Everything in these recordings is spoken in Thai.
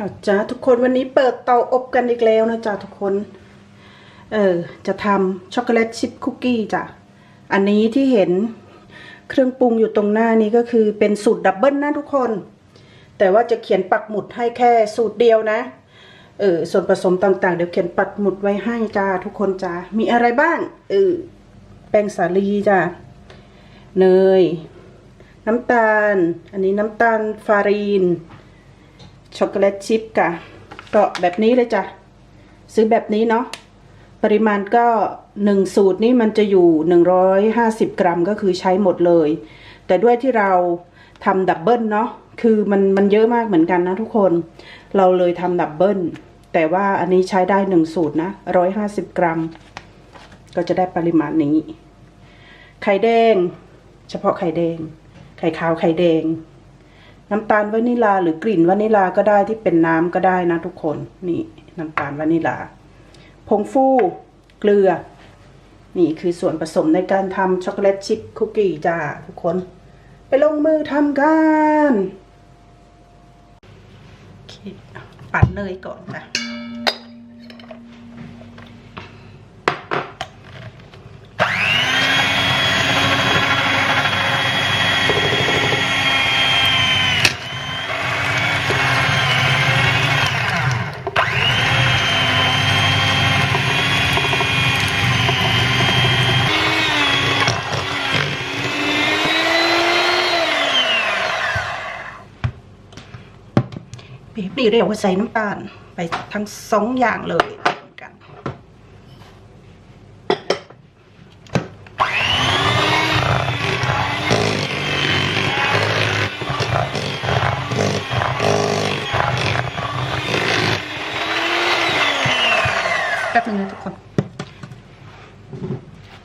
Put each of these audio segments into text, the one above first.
อาจ้าทุกคนวันนี้เปิดเตาอบกันอีกแล้วนะจ้าทุกคน เออ จะทำช็อกโกแลตชิพคุกกี้จ้ะ อันนี้ที่เห็นเครื่องปรุงอยู่ตรงหน้านี้ก็คือเป็นสูตรดับเบิลนะทุกคน แต่ว่าจะเขียนปักหมุดให้แค่สูตรเดียวนะ เออ ส่วนผสมต่างๆ เดี๋ยวเขียนปักหมุดไว้ให้จ้าทุกคนจ้ามีอะไรบ้าง เออ แป้งสาลีจ้าเนย น้ำตาล อันนี้น้ำตาลฟารีน ช็อกโกแลตชิพกะก็แบบนี้เลยจ้ะ ซื้อแบบนี้เนาะปริมาณก็หนึ่งสูตรนี่มันจะอยู่หนึ่งร้อยห้าสิบกรัมก็คือใช้หมดเลย แต่ด้วยที่เราทำดับเบิลเนาะคือมันมันเยอะมากเหมือนกันนะทุกคน เราเลยทำดับเบิลแต่ว่าอันนี้ใช้ได้หนึ่งสูตรนะร้อยห้าสิบกรัม ก็จะได้ปริมาณนี้ ไข่แดง เฉพาะไข่แดง ไข่ขาวไข่แดง น้ำตาลวานิลาหรือกลิ่นวานิลาก็ได้ที่เป็นน้ำก็ได้นะทุกคนนี่น้ำตาลวานิลาผงฟูเกลือ นี่คือส่วนผสมในการทำช็อกโกแลตชิพคุกกี้จ้าทุกคน ไปลงมือทำกันปั่นเนยก่อนจ้ะ บีบนี่เรียกว่าใส่น้ำตาลไปทั้งสองอย่างเลยกันแป๊บนึงนะทุกคน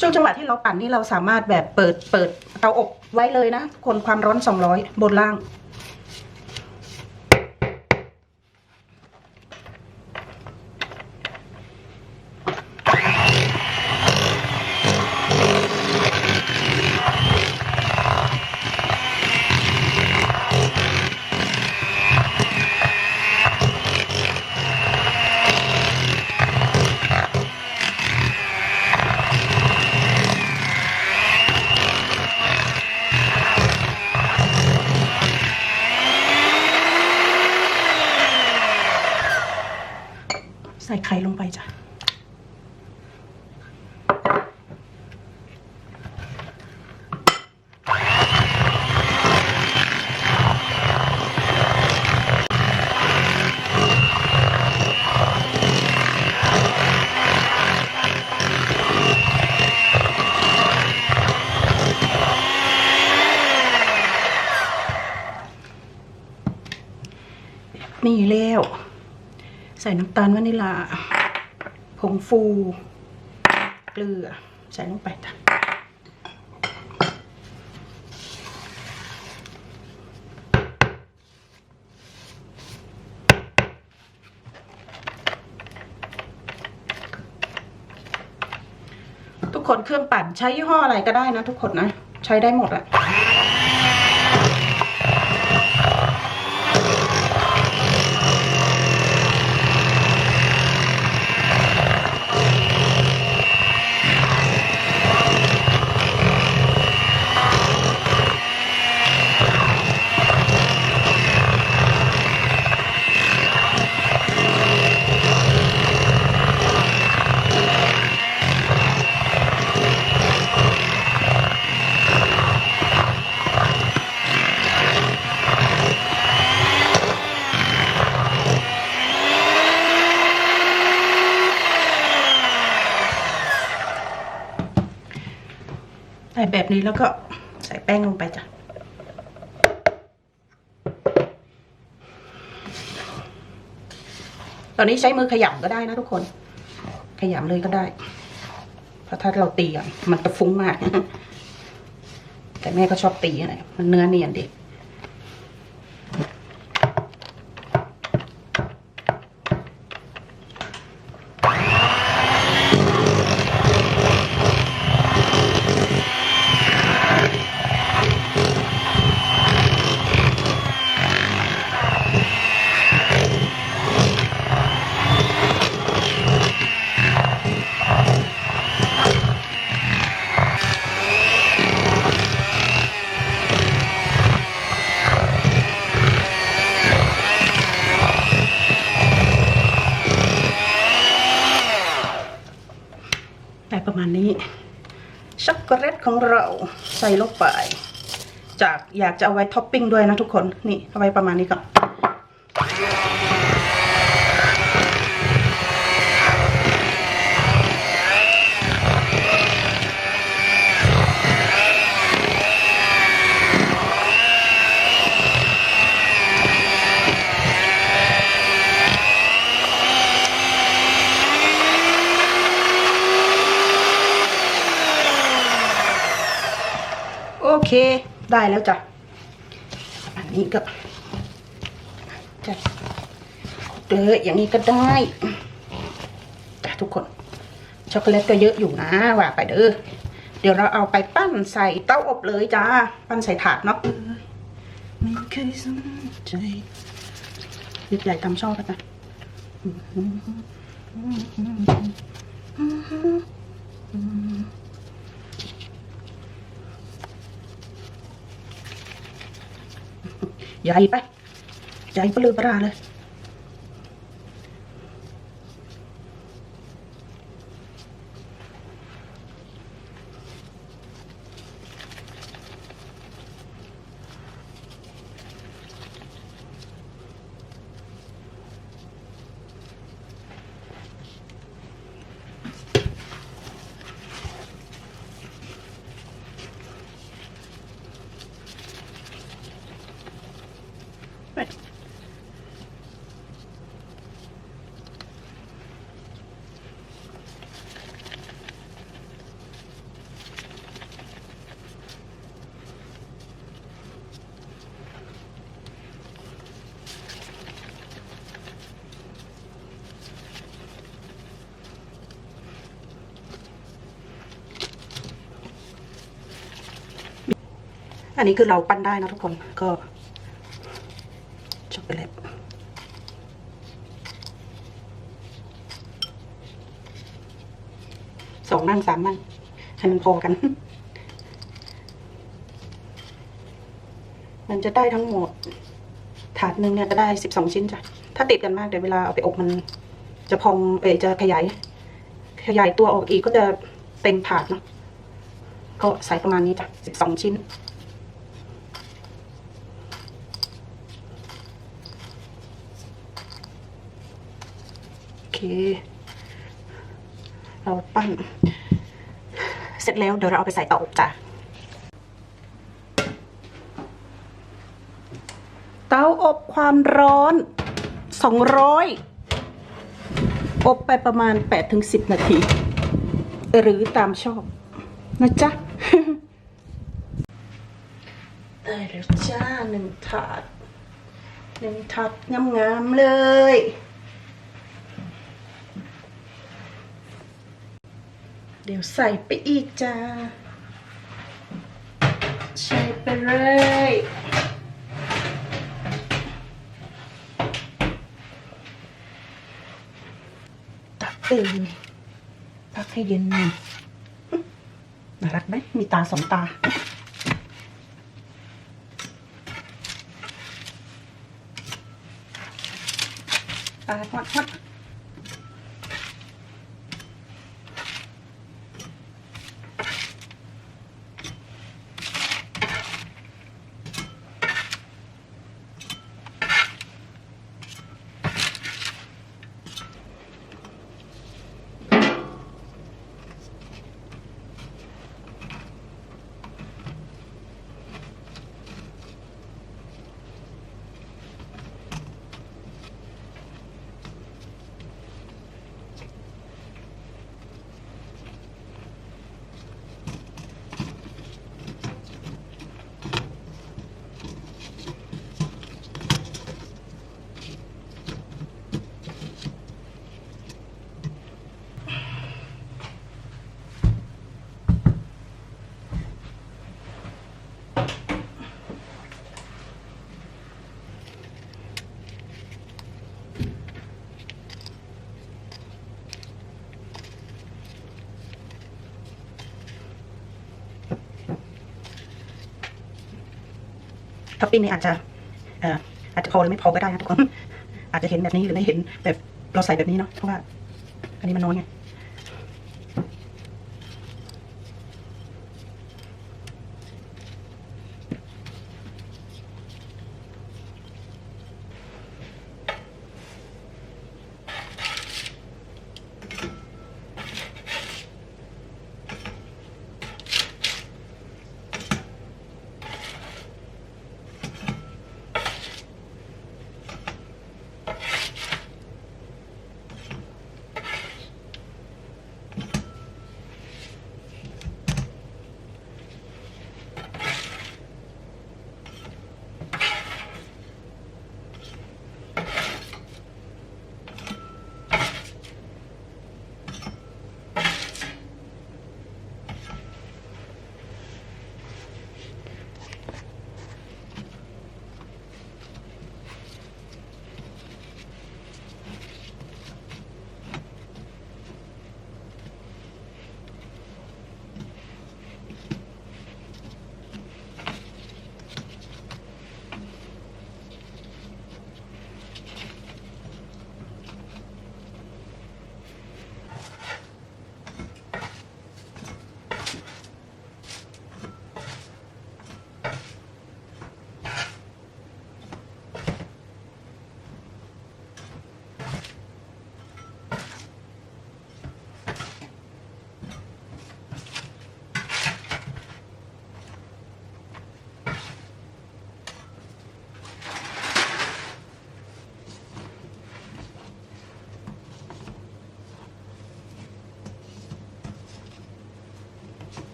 ช่วงจังหวะที่เราปั่นนี่เราสามารถแบบเปิดเปิดเตาอบไว้เลยนะทุกคนความร้อน 200 บนล่าง ใส่น้ำตาลวานิลา ผงฟู เกลือ ใส่ลงไปจ้ะทุกคนเครื่องปั่นใช้ยี่ห้ออะไรก็ได้นะทุกคนนะ ใช้ได้หมดอะ แบบนี้แล้วก็ใส่แป้งลงไปจ้ะตอนนี้ใช้มือขยำก็ได้นะทุกคน ขยำเลยก็ได้ เพราะถ้าเราตีอะมันจะฟุ้งมาก แต่แม่ก็ชอบตีอะไรมันเนื้อเนียนดี ประมาณนี้ ช็อกโกแลตของเราใส่ลงไป จากอยากจะเอาไว้ท็อปปิ้งด้วยนะทุกคน นี่เอาไว้ประมาณนี้ก่อน โอเค ได้แล้วจ้ะอันนี้ก็จะเดออย่างนี้ก็ได้จ้ะทุกคน ช็อกโกแลตก็เยอะอยู่นะว่าไปเด้อเดี๋ยวเราเอาไปปั้นใส่เต้าอบเลยจ้าปั้นใส่ถาดเนาะไม่เคยสนใจยึดใหญ่ตามชอบกันนะ ใหญ่ไป ใหญ่เปลือปลาเลย นนี้คือเราปั้นได้นะทุกคนก็ช็อกโกแลตสองมั่งสามมั่งให้มันพอกัน มันจะได้ทั้งหมด ถาดหนึ่งเนี่ยจะได้สิบสองชิ้นจ้ะ ถ้าติดกันมากเดี๋ยวเวลาเอาไปอบมัน จะพองเอจะขยาย ขยายตัวออกอีกก็จะเต็มถาดเนาะก็ใส่ประมาณนี้จ้ะสิบสองชิ้น เคเราปั้น เสร็จแล้วเดี๋ยวเราเอาไปใส่เตาอบจ้ะเตาอบความร้อน 200 อบไปประมาณ 8-10 นาที หรือตามชอบ นะจ๊ะได้แล้วจ้าหนึ่งถาดหนึ่งถาดงามๆเลย เดี๋ยวใส่ไปอีกจ้า ใส่ไปเลยตักตื่นพักให้เย็นหน่อยน่ารักไหม มีตาสองตาตาฮอดฮอด ท็อปปิ้งนี่อาจจะเอ่ออาจจะพอหรือไม่พอก็ได้นะทุกคน อาจจะเห็นแบบนี้หรือไม่เห็นแบบเราใส่แบบนี้เนาะเพราะว่า อันนี้มันน้อยไง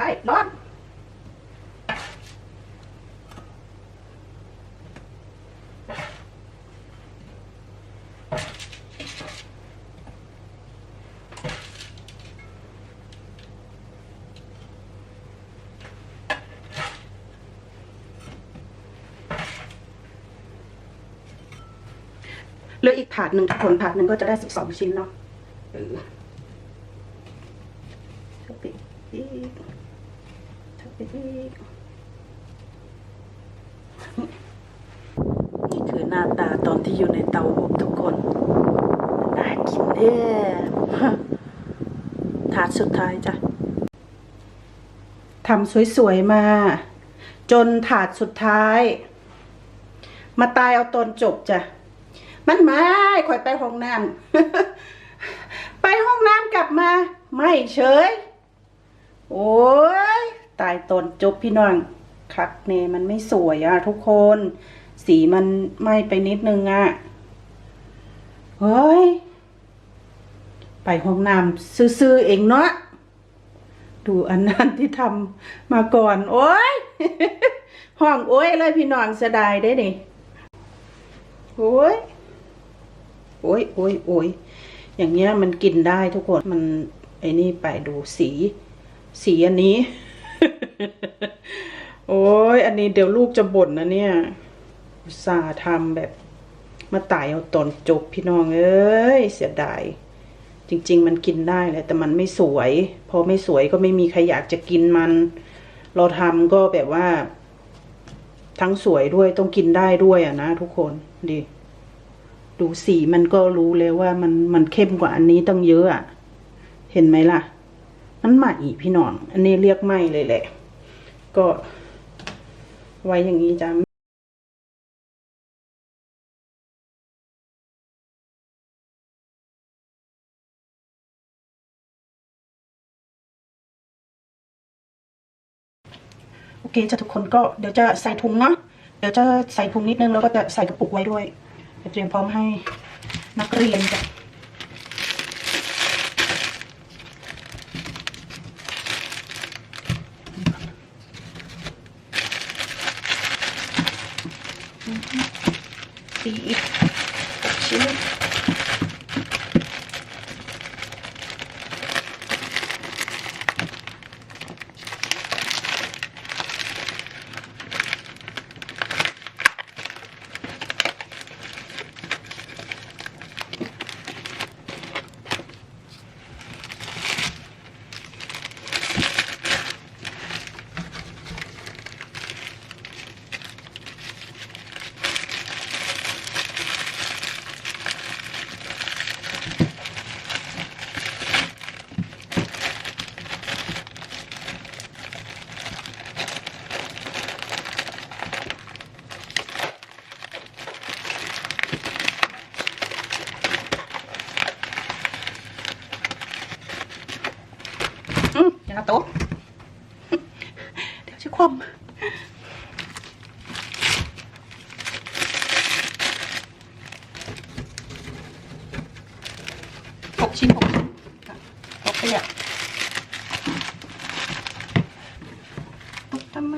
ไปร้อนเหลืออีกถาดหนึ่งทุกคนถาดหนึ่งก็จะได้สิบสองชิ้นเนาะเออทับไปอีกทับไปอีกนี่คือหน้าตาตอนที่อยู่ในเตาอบทุกคน น่ากินเด้อ ถาดสุดท้ายจ้ะทำสวยๆมา จนถาดสุดท้าย มาตายเอาตอนจบจ้ะมันไม่ข่อยไปห้องน้ำไปห้องน้ำกลับมา ไม่เฉย โอ้ยตายตนจบพี่น้องคักเนมันไม่สวยอะทุกคน สีมันไหม้ไปนิดนึงอะเฮ้ย ไปห้องน้ำซื่อๆเองเนาะดูอันนั้นที่ทำมาก่อน โอ้ยห้องโอ้ยเลยพี่น้องเสียดายได้นี่โอ้ยโอ้ยโอ้ยโอ้ยอย่างเงี้ยมันกินได้ทุกคนมันไอ้นี่ไปดูสี สีอันนี้ โอ้ยอันนี้เดี๋ยวลูกจะบ่นนะเนี่ยอุตส่าห์ทำแบบมาตายเอาตอนจบพี่น้องเอ้ยเสียดาย จริง ๆ มันกินได้แหละแต่มันไม่สวย พอไม่สวยก็ไม่มีใครอยากจะกินมัน เราทำก็แบบว่า ทั้งสวยด้วยต้องกินได้ด้วยอะนะทุกคนดีดูสีมันก็รู้เลยว่ามันมันเข้มกว่าอันนี้ตั้งเยอะอะเห็นไหมล่ะ มันใหม่พี่น้อง อันนี้เรียกไหมเลยแหละ ก็ไว้อย่างนี้จ้ะ เคจะทุกคนก็เดี๋ยวจะใส่ถุงเนาะเดี๋ยวจะใส่ถุงนิดนึงแล้วก็จะใส่กระปุกไว้ด้วยเดี๋ยวเตรียมพร้อมให้นักเรียนจ้ะสีอีกชิ้นอืมอย่าโต๊ะ เดี๋ยวจะคว่ำ หกชิ้นหกชิ้นค่ะหกขยะหกทำไม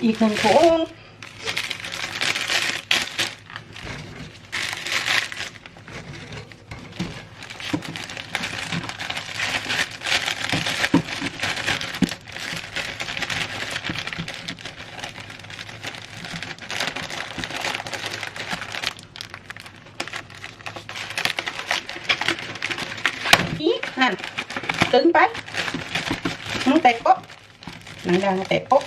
อะอีกหนึ่งถุงอีกนั่นตึงไปมึงแตกโป๊ะหนังยางแตกโป๊ะ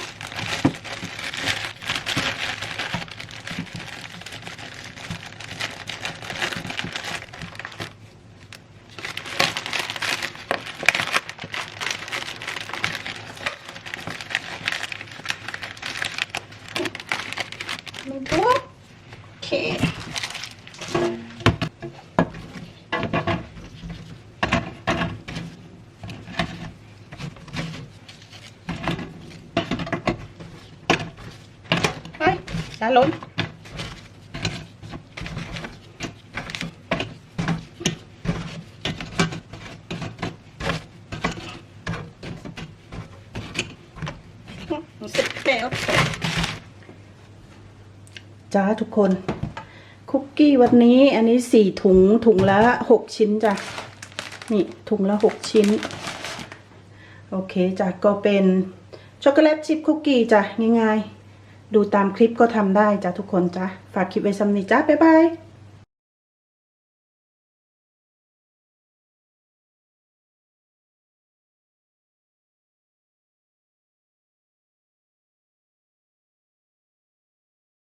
หนึ่งตัวโอเค ไปอย่าล้นเสร็ จแล้วจ้าทุกคน คุกกี้วันนี้อันนี้สี่ถุงถุงละหกชิ้นจ้ะ นี่ถุงละหกชิ้น โอเคจ้ะก็เป็นช็อกโกแลตชิพคุกกี้จ้ะง่ายๆ ดูตามคลิปก็ทำได้จ้ะทุกคนจ้ะ ฝากคลิปไว้ซ้ำนีจ้ะบ๊ายบาย